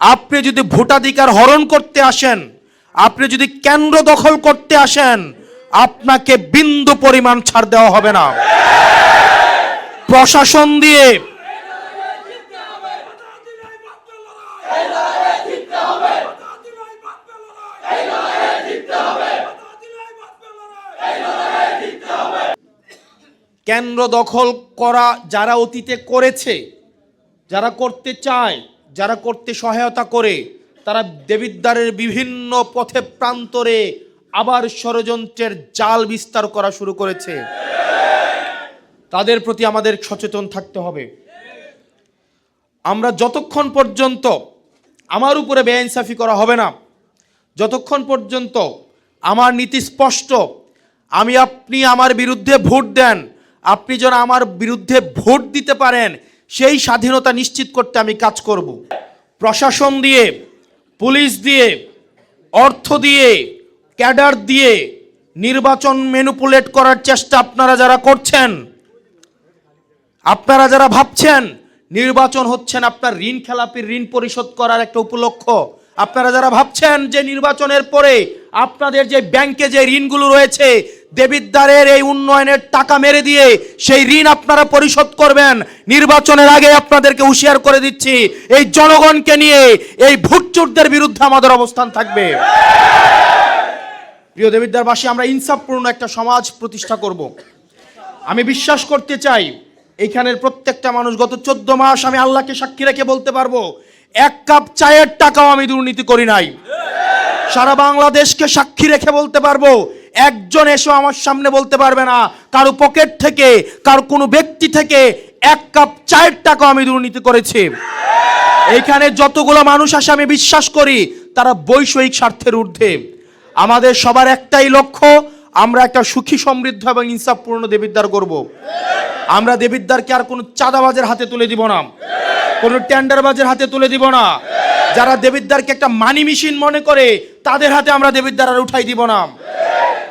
আপনি যদি ভোটাধিকার হরণ করতে আসেন, আপনি যদি কেন্দ্র দখল করতে আসেন, আপনাকে বিন্দু পরিমাণ ছাড় দেওয়া হবে না। প্রশাসন দিয়ে কেন্দ্র দখল করা যারা অতীতে করেছে, যারা করতে চায় যারা করতে সহায়তা করে, তারা দেবিদ্বারের বিভিন্ন পথে প্রান্তরে আবার ষড়যন্ত্রের জাল বিস্তার করা শুরু করেছে। তাদের প্রতি আমাদের সচেতন থাকতে হবে। আমরা যতক্ষণ পর্যন্ত আমার উপরে বেআইনসাফি করা হবে না, যতক্ষণ পর্যন্ত আমার নীতি স্পষ্ট, আমি আপনি আমার বিরুদ্ধে ভোট দেন, আপনি যেন আমার বিরুদ্ধে ভোট দিতে পারেন সেই স্বাধীনতা নিশ্চিত করতে আমি কাজ করব। প্রশাসন দিয়ে, পুলিশ দিয়ে, অর্থ দিয়ে, ক্যাডার দিয়ে নির্বাচন ম্যানুপুলেট করার চেষ্টা আপনারা যারা করছেন, আপনারা যারা ভাবছেন নির্বাচন হচ্ছেন আপনার ঋণ খেলাপির ঋণ পরিশোধ করার একটা উপলক্ষ আপনারা যারা ভাবছেন যে নির্বাচনের পরে আপনাদের যে ব্যাংকে যে ঋণগুলো রয়েছে দেবিদ্বারের এই উন্নয়নের টাকা মেরে দিয়ে সেই ঋণ আপনারা পরিশোধ করবেন। নির্বাচনের আগে আপনাদেরকে হুঁশিয়ার করে দিচ্ছি, এই জনগণকে নিয়ে এই ভুটচুরদের বিরুদ্ধে আমাদের অবস্থান থাকবে। প্রিয় দেবিদ্বারবাসী, আমরা ইনসাফপূর্ণ একটা সমাজ প্রতিষ্ঠা করব। আমি বিশ্বাস করতে চাই, এইখানের প্রত্যেকটা মানুষ গত চোদ্দ মাস আমি আল্লাহকে সাক্ষী রেখে বলতে পারব, এক কাপ চায়ের টাকাও আমি দুর্নীতি করি নাই। সারা বাংলাদেশকে সাক্ষী রেখে বলতে পারব একজন এসে আমার সামনে বলতে পারবে না, কারও পকেট থেকে, কারও কোনো ব্যক্তি থেকে এক কাপ চায়ের টাকা আমি দুর্নীতি করেছি। এইখানে যতগুলো মানুষ আসে, আমি বিশ্বাস করি, তারা বৈষয়িক স্বার্থের ঊর্ধ্বে। আমাদের সবার একটাই লক্ষ্য, আমরা একটা সুখী, সমৃদ্ধ এবং ইনসাফপূর্ণ দেবিদ্বার করব আমরা দেবিদ্বারকে আর কোনো চাঁদাবাজের হাতে তুলে দিব না। কোনো টেন্ডারবাজের হাতে তুলে দিব না। যারা দেবিদ্বারকে একটা মানি মেশিন মনে করে, তাদের হাতে আমরা দেবিদ্বার আর উঠাই দিব না।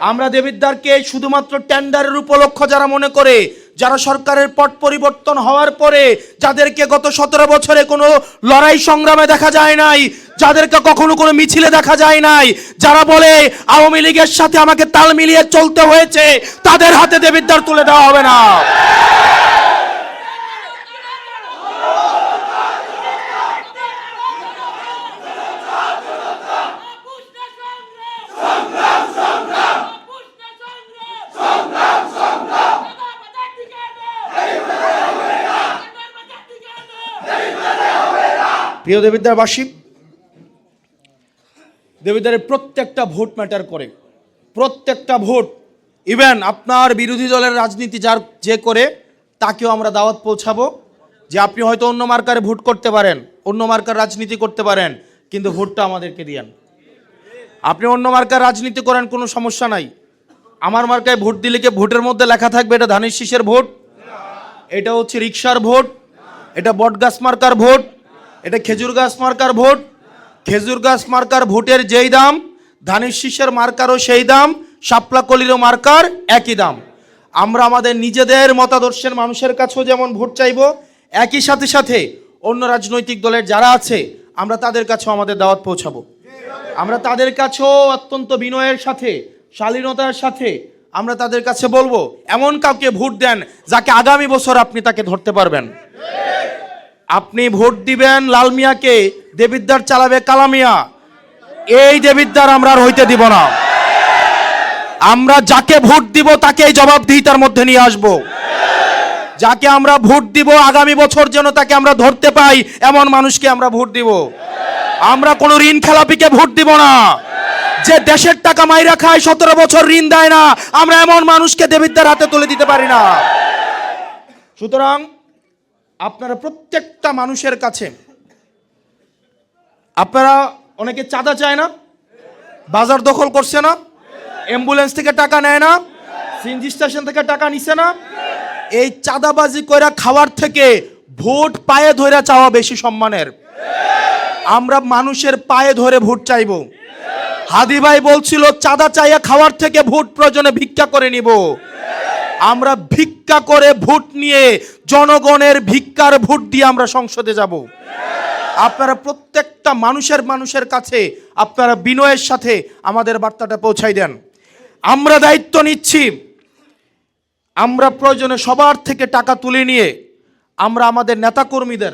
আমরা দেবিদ্বারকে শুধুমাত্র টেন্ডারের উপলক্ষ যারা মনে করে, যারা সরকারের পট পরিবর্তন হওয়ার পরে যাদেরকে গত সতেরো বছরে কোনো লড়াই সংগ্রামে দেখা যায় নাই, যাদেরকে কখনো কোনো মিছিলে দেখা যায় নাই, যারা বলে আওয়ামী লীগের সাথে আমাকে তাল মিলিয়ে চলতে হয়েছে, তাদের হাতে দেবিদ্বার তুলে দেওয়া হবে না। প্রিয় দেবিদ্বারবাসী, দেবিদ্বারের প্রত্যেকটা ভোট ম্যাটার করে। প্রত্যেকটা ভোট, ইভেন আপনার বিরোধী দলের রাজনীতি যার যে করে, তাকেও আমরা দাওয়াত পৌঁছাবো। যে আপনি হয়তো অন্য মার্কারে ভোট করতে পারেন, অন্য মার্কার রাজনীতি করতে পারেন, কিন্তু ভোটটা আমাদেরকে দিয়ান। আপনি অন্য মার্কার রাজনীতি করেন, কোনো সমস্যা নাই। আমার মার্কায় ভোট দিলে কি ভোটের মধ্যে লেখা থাকবে এটা ধানের শীষের ভোট? এটা হচ্ছে রিক্সার ভোট, এটা বটগাছ মার্কার ভোট এটা খেজুর গাছ মার্কার ভোট। খেজুর গাছ মার্কার ভোটের যেই দাম, ধানের শীষের মার্কারও সেই দাম, শাপলা কলিরও মার্কার একই দাম। আমরা আমাদের নিজেদের মতাদর্শের মানুষের কাছেও যেমন ভোট চাইব, একই সাথে সাথে অন্য রাজনৈতিক দলের যারা আছে, আমরা তাদের কাছেও আমাদের দাওয়াত পৌঁছাবো। আমরা তাদের কাছেও অত্যন্ত বিনয়ের সাথে, শালীনতার সাথে আমরা তাদের কাছে বলব, এমন কাউকে ভোট দেন যাকে আগামী বছর আপনি তাকে ধরতে পারবেন। আপনি ভোট দিবেন লাল মিয়াকে দেবিদ্দার চালাবে কালামিয়া এই দেবিদ্দার আমরা আর হইতে দিব না। আমরা যাকে ভোট দিব তাকে এই জবাবদিহিতার মধ্যে নিয়ে আসব। যাকে আমরা ভোট দিব আগামী বছর যেন তাকে আমরা ধরতে পাই, এমন মানুষকে আমরা ভোট দিব। আমরা কোনো ঋণ খেলাপিকে ভোট দিব না। যে দেশের টাকা মাইরা খায়, সতেরো বছর ঋণ দেয় না। আমরা এমন মানুষকে দেবিদ্দার হাতে তুলে দিতে পারি না। সুতরাং আপনারা প্রত্যেকটা মানুষের কাছে, আপনারা অনেকে চাঁদা চায় না, বাজার দখল করছে না, অ্যাম্বুলেন্স থেকে টাকা নেয় না, সিএনজি স্টেশন থেকে টাকা নিছে না, এই চাঁদাবাজি কইরা খাওয়ার থেকে ভোট পায়ে ধরে চাওয়া বেশি সম্মানের। আমরা মানুষের পায়ে ধরে ভোট চাইব। হাদি ভাই বলছিল, চাঁদা চাইয়া খাওয়ার থেকে ভোট প্রয়োজনে ভিক্ষা করে নিব। আমরা ভিক্ষা করে ভোট নিয়ে জনগণের ভিক্ষার ভোট দিয়ে আমরা সংসদে যাব। আপনারা প্রত্যেকটা মানুষের মানুষের কাছে আপনারা বিনয়ের সাথে আমাদের বার্তাটা পৌঁছাই দেন। আমরা দায়িত্ব নিচ্ছি। আমরা প্রয়োজনে সবার থেকে টাকা তুলে নিয়ে আমরা আমাদের নেতাকর্মীদের,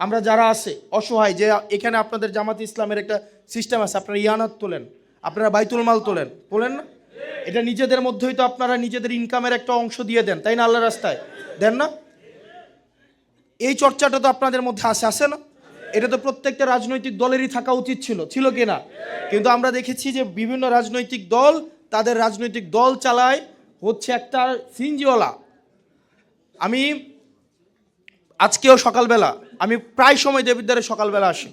আমরা যারা আছে, অসহায়, যে এখানে আপনাদের জামাত ইসলামের একটা সিস্টেম আছে, আপনারা ইয়ানাত তোলেন, আপনারা বাইতুল মাল তোলেন তোলেন না? এটা নিজেদের মধ্যেই তো আপনারা নিজেদের ইনকামের একটা অংশ দিয়ে দেন, তাই না আল্লাহ রাস্তায়? দেন না? এই চর্চাটা তো আপনাদের মধ্যে আসে আসে না? এটা তো প্রত্যেকটা রাজনৈতিক দলেরই থাকা উচিত ছিল ছিল কি না? কিন্তু আমরা দেখেছি যে বিভিন্ন রাজনৈতিক দল তাদের রাজনৈতিক দল চালায় হচ্ছে একটা সিনজিওয়ালা। আমি আজকেও সকালবেলা, আমি প্রায় সময় দেবিদ্বারে সকালবেলা আসি।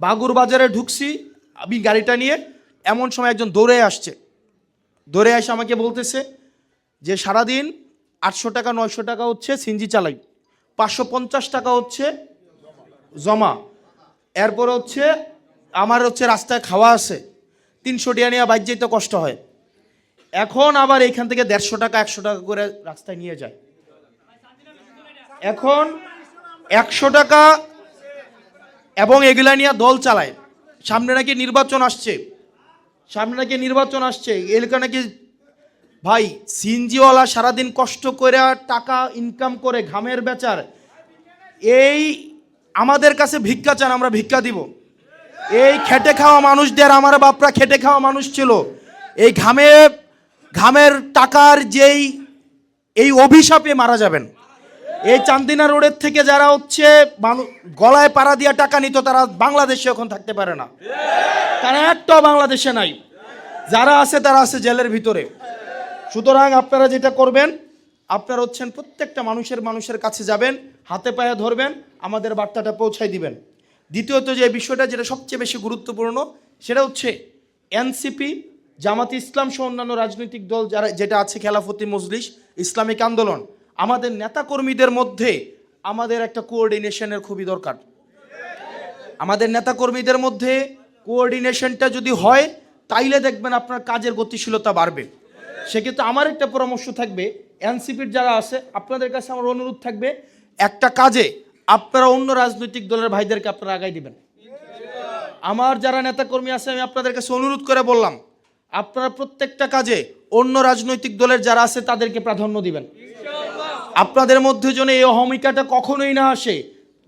বাগুর বাজারে ঢুকছি, আমি গাড়িটা নিয়ে, এমন সময় একজন দৌড়ে আসছে। দৌড়ে এসে আমাকে বলতেছে যে সারাদিন আটশো টাকা, নয়শো টাকা হচ্ছে সিনজি চালাই, পাঁচশো পঞ্চাশ টাকা হচ্ছে জমা। এরপর হচ্ছে আমার হচ্ছে রাস্তায় খাওয়া আছে, তিনশো টিয়া নিয়ে বাইক যেতে কষ্ট হয়। এখন আবার এইখান থেকে দেড়শো টাকা, একশো টাকা করে রাস্তায় নিয়ে যায়। এখন একশো টাকা এবং এগুলা নিয়ে দল চালায়। সামনে নাকি নির্বাচন আসছে। সামনে নাকি নির্বাচন আসছে এলাকা নাকি ভাই সিনজিওয়ালা সারাদিন কষ্ট করে টাকা ইনকাম করে ঘামের বেচার। এই আমাদের কাছে ভিক্ষা চান, আমরা ভিক্ষা দিব। এই খেটে খাওয়া মানুষদের, আমার বাপরা খেটে খাওয়া মানুষ ছিল। এই ঘামে, ঘামের টাকার যেই, এই অভিশাপে মারা যাবেন। এই চান্দিনা রোডের থেকে যারা হচ্ছে গলায় পাড়া দিয়া টাকা নিত, তারা বাংলাদেশে এখন থাকতে পারে না। তারা একটাও বাংলাদেশে নাই। যারা আছে তারা আছে জেলের ভিতরে। সুতরাং আপনারা যেটা করবেন, আপনারা হচ্ছেন প্রত্যেকটা মানুষের মানুষের কাছে যাবেন, হাতে পায়ে ধরবেন, আমাদের বার্তাটা পৌঁছাই দিবেন। দ্বিতীয়ত যে বিষয়টা যেটা সবচেয়ে বেশি গুরুত্বপূর্ণ, সেটা হচ্ছে এনসিপি, জামাত ইসলাম সহ অন্যান্য রাজনৈতিক দল যারা যেটা আছে খেলাফতি মজলিস, ইসলামিক আন্দোলন। আমাদের নেতাকর্মীদের মধ্যে আমাদের একটা কোঅর্ডিনেশনের খুবই দরকার। আমাদের নেতাকর্মীদের মধ্যে কোঅর্ডিনেশনটা যদি হয়, তাইলে দেখবেন আপনার কাজের গতিশীলতা বাড়বে। সেক্ষেত্রে আমার একটা পরামর্শ থাকবে, এনসিপির যারা আছে, আপনাদের কাছে আমার অনুরোধ থাকবে, একটা কাজে আপনারা অন্য রাজনৈতিক দলের ভাইদেরকে আপনারা আগাই দিবেন। আমার যারা নেতাকর্মী আছে, আমি আপনাদের কাছে অনুরোধ করে বললাম, আপনারা প্রত্যেকটা কাজে অন্য রাজনৈতিক দলের যারা আছে, তাদেরকে প্রাধান্য দিবেন। আপনাদের মধ্যে যেন এই অহমিকাটা কখনোই না আসে,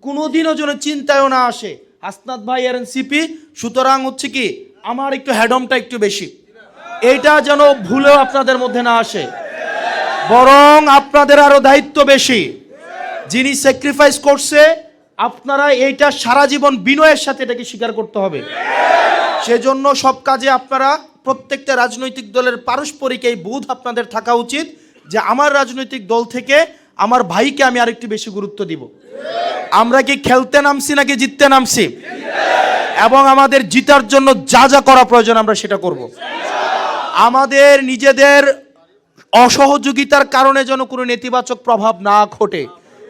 কোনোদিনও যেন চিন্তায়ও না আসে হাসনাত ভাই আর সিপি সুতরাং হচ্ছে কি, আমার একটু হ্যাডমটা একটু বেশি। এটা যেন ভুলেও আপনাদের মধ্যে না আসে। বরং আপনাদের আরও দায়িত্ব বেশি। যিনি স্যাক্রিফাইস করছে, আপনারা এইটা সারা জীবন বিনয়ের সাথে এটাকে স্বীকার করতে হবে। সেজন্য সব কাজে আপনারা প্রত্যেকটা রাজনৈতিক দলের পারস্পরিক এই বোধ আপনাদের থাকা উচিত যে আমার রাজনৈতিক দল থেকে আমার ভাইকে আমি আরেকটু বেশি গুরুত্ব দিব। আমরা কি খেলতে নামছি নাকি জিততে নামছি? এবং আমাদের জিতার জন্য যা যা করা প্রয়োজন আমরা সেটা করব। আমাদের নিজেদের অসহযোগিতার কারণে যেন কোনো নেতিবাচক প্রভাব না ঘটে,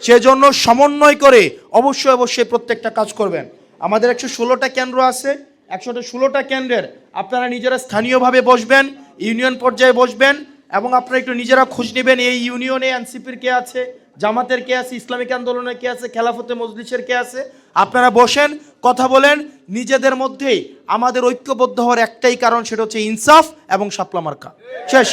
সেজন্য সমন্বয় করে অবশ্যই অবশ্যই প্রত্যেকটা কাজ করবেন। আমাদের একশো ষোলোটা কেন্দ্র আছে একশোটা ষোলোটা কেন্দ্রের আপনারা নিজেরা স্থানীয়ভাবে বসবেন, ইউনিয়ন পর্যায়ে বসবেন, এবং আপনারা একটু নিজেরা খোঁজ নেবেন এই ইউনিয়নে এনসিপির কে আছে জামাতের কে আছে, ইসলামিক আন্দোলনের কে আছে, খেলাফতে মজলিসের কে আছে? আপনারা বসেন, কথা বলেন, নিজেদের মধ্যেই আমাদের ঐক্যবদ্ধ হওয়ার একটাই কারণ সেটা হচ্ছে ইনসাফ এবং শাপলা মার্কা। শেষ।